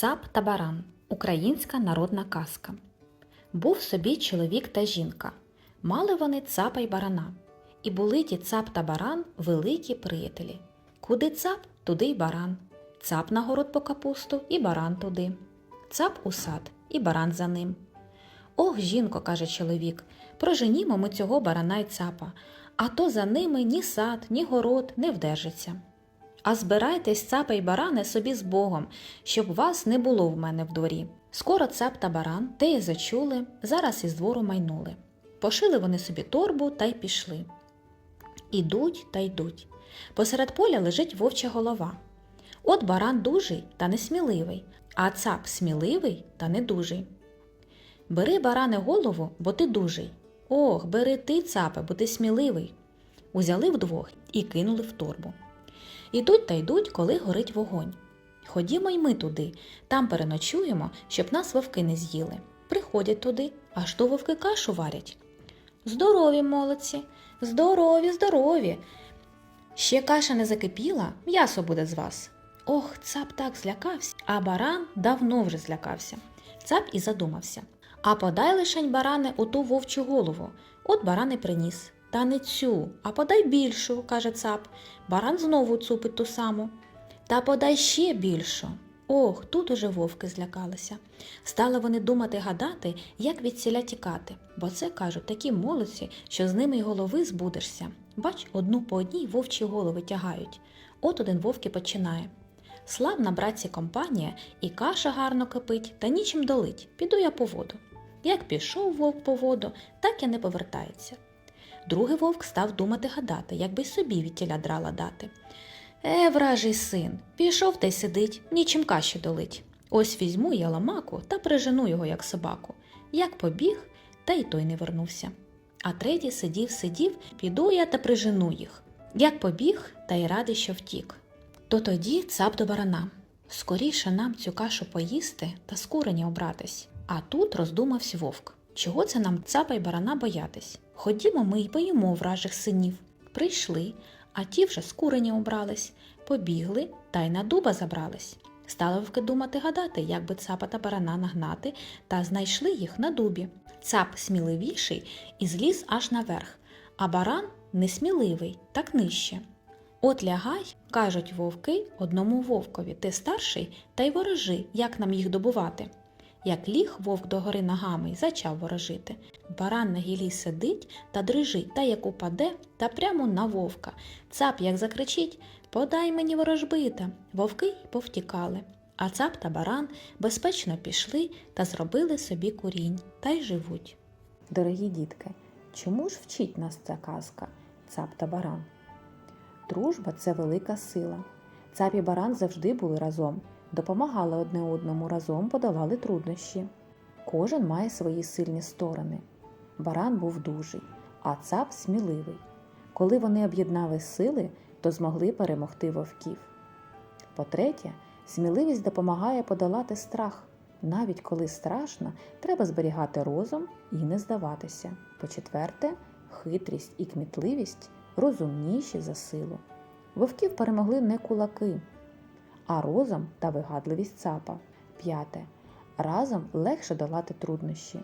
Цап та баран українська народна казка. Був собі чоловік та жінка. Мали вони цапа й барана. І були ті цап та баран великі приятелі. Куди цап, туди й баран. Цап на город по капусту і баран туди. Цап у сад, і баран за ним. Ох, жінко, каже чоловік, проженімо ми цього барана й цапа, а то за ними ні сад, ні город не вдержиться. А збирайтесь, цапа й баране, собі з Богом, щоб вас не було в мене в дворі. Скоро цап та баран те й зачули, зараз із двору майнули. Пошили вони собі торбу та й пішли. Ідуть та йдуть. Посеред поля лежить вовча голова. От баран дужий та несміливий, а цап сміливий та недужий. Бери, баране, голову, бо ти дужий. Ох, бери ти, цапе, бо ти сміливий. Узяли вдвох і кинули в торбу. Ідуть та йдуть, коли горить вогонь. Ходімо й ми туди, там переночуємо, щоб нас вовки не з'їли. Приходять туди, аж то вовки кашу варять. Здорові, молодці, здорові, здорові. Ще каша не закипіла, м'ясо буде з вас. Ох, цап так злякався, а баран давно вже злякався. Цап і задумався. А подай лишень баране у ту вовчу голову. От баран і приніс. Та не цю, а подай більшу, каже цап. Баран знову цупить ту саму. Та подай ще більшу. Ох, тут уже вовки злякалися. Стали вони думати гадати, як від ціля тікати, бо це кажуть такі молодці, що з ними й голови збудешся. Бач, одну по одній вовчі голови тягають. От один вовк і починає. Славна братці компанія, і каша гарно кипить, та нічим долить. Піду я по воду. Як пішов вовк по воду, так і не повертається. Другий вовк став думати гадати, як би й собі від тіля драла дати. Е, вражий син, пішов та й сидить, нічим каші долить. Ось візьму я ламаку та прижену його, як собаку. Як побіг, та й той не вернувся. А третій сидів, сидів, піду я та прижену їх. Як побіг, та й радий, що втік. То тоді цап до барана. Скоріше нам цю кашу поїсти та з курені обратись. А тут роздумався вовк. Чого це нам цапа й барана боятись? Ходімо ми й поїмо вражих синів. Прийшли, а ті вже з курені обрались, побігли та й на дуба забрались. Стали вовки думати гадати, як би цапа та барана нагнати, та знайшли їх на дубі. Цап сміливіший і зліз аж наверх, а баран несміливий, так нижче. От лягай, кажуть вовки одному вовкові, ти старший, та й ворожи, як нам їх добувати. Як ліг вовк догори ногами й зачав ворожити. Баран на гілі сидить та дрижить, та як упаде, та прямо на вовка. Цап як закричить Подай мені ворожбита. Вовки й повтікали. А цап та баран безпечно пішли та зробили собі курінь, та й живуть. Дорогі дітки, чому ж вчить нас ця казка цап та баран? Дружба це велика сила. Цап і баран завжди були разом, допомагали одне одному разом, подолали труднощі. Кожен має свої сильні сторони. Баран був дужий, а цап сміливий. Коли вони об'єднали сили, то змогли перемогти вовків. По-третє, сміливість допомагає подолати страх. Навіть коли страшно, треба зберігати розум і не здаватися. По-четверте, хитрість і кмітливість розумніші за силу. Вовків перемогли не кулаки, а розум та вигадливість цапа. П'яте. Разом легше долати труднощі.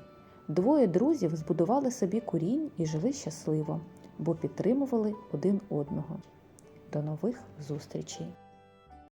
Двоє друзів збудували собі курінь і жили щасливо, бо підтримували один одного. До нових зустрічей!